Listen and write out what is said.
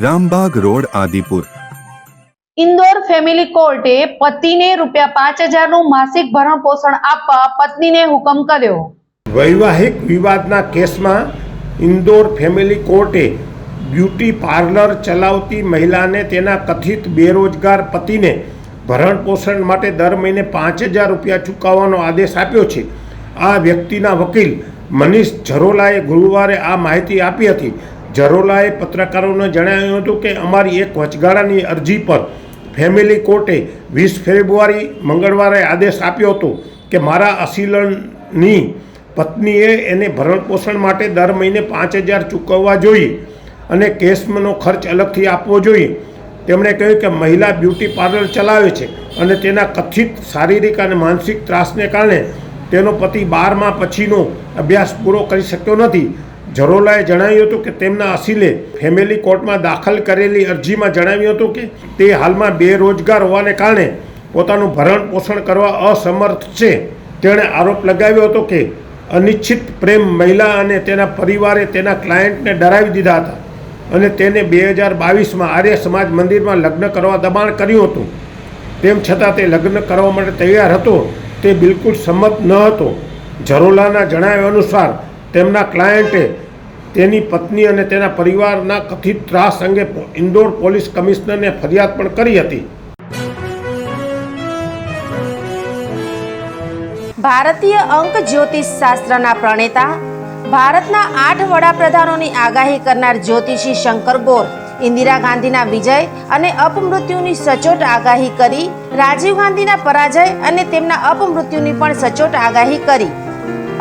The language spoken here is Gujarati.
Rambag road Adipur. Indore family કોર્ટે પતિને રૂપિયા પાંચ હજારનું માસિક ભરણ પોષણ આપવા પત્નીને હુકમ કર્યો. વૈવાહિક વિવાદના કેસમાં ઇન્દોર ફેમિલી કોર્ટે બ્યુટી પાર્લર ચલાવતી મહિલાને તેના કથિત બેરોજગાર પતિને ભરણ પોષણ માટે દર મહિને પાંચ હજાર રૂપિયા ચૂકવવાનો આદેશ આપ્યો છે. આ વ્યક્તિના વકીલ મનીષ ઝરોલાએ ગુરુવારે આ માહિતી આપી હતી. ઝરોલાએ પત્રકારોને જણાવ્યું હતું કે અમારી એક વચગાળાની અરજી પર ફેમિલી કોર્ટે વીસ ફેબ્રુઆરી મંગળવારે આદેશ આપ્યો હતો કે મારા અસીલનની પત્નીએ એને ભરણપોષણ માટે દર મહિને પાંચ હજાર ચૂકવવા જોઈએ અને કેસનો ખર્ચ અલગથી આપવો જોઈએ. તેમણે કહ્યું કે મહિલા બ્યુટી પાર્લર ચલાવે છે અને તેના કથિત શારીરિક અને માનસિક ત્રાસને કારણે તેનો પતિ બારમા પછીનો અભ્યાસ પૂરો કરી શક્યો નથી. ઝરોલાએ જણાવ્યું હતું કે તેમના અસીલે ફેમિલી કોર્ટમાં દાખલ કરેલી અરજીમાં જણાવ્યું હતું કે તે હાલમાં બેરોજગાર હોવાને કારણે પોતાનું ભરણ પોષણ કરવા અસમર્થ છે. તેણે આરોપ લગાવ્યો હતો કે અનિચ્છિત પ્રેમ મહિલા અને તેના પરિવારે તેના ક્લાયન્ટને ડરાવી દીધા હતા અને તેને બે હજાર બાવીસમાં આર્ય સમાજ મંદિરમાં લગ્ન કરવા દબાણ કર્યું હતું. તેમ છતાં તે લગ્ન કરવા માટે તૈયાર હતો. તે બિલકુલ સંમત ન હતો. ઝરોલાના જણાવ્યા અનુસાર તેમના ક્લાયન્ટે તેની પત્ની અને તેના પરિવારના કથિત ત્રાસ અંગે ઇન્દોર પોલીસ કમિશનરને ફરિયાદ પણ કરી હતી. ભારતીય અંક જ્યોતિષ શાસ્ત્રના પ્રણેતા, ભારતના આઠ વડાપ્રધાનોની આગાહી કરનાર જ્યોતિષી શંકર ગોર, ઇન્દિરા ગાંધીના વિજય અને અપમૃત્યુની સચોટ આગાહી કરી, રાજીવ ગાંધીના પરાજય અને તેમના અપમૃત્યુની પણ સચોટ આગાહી કરી.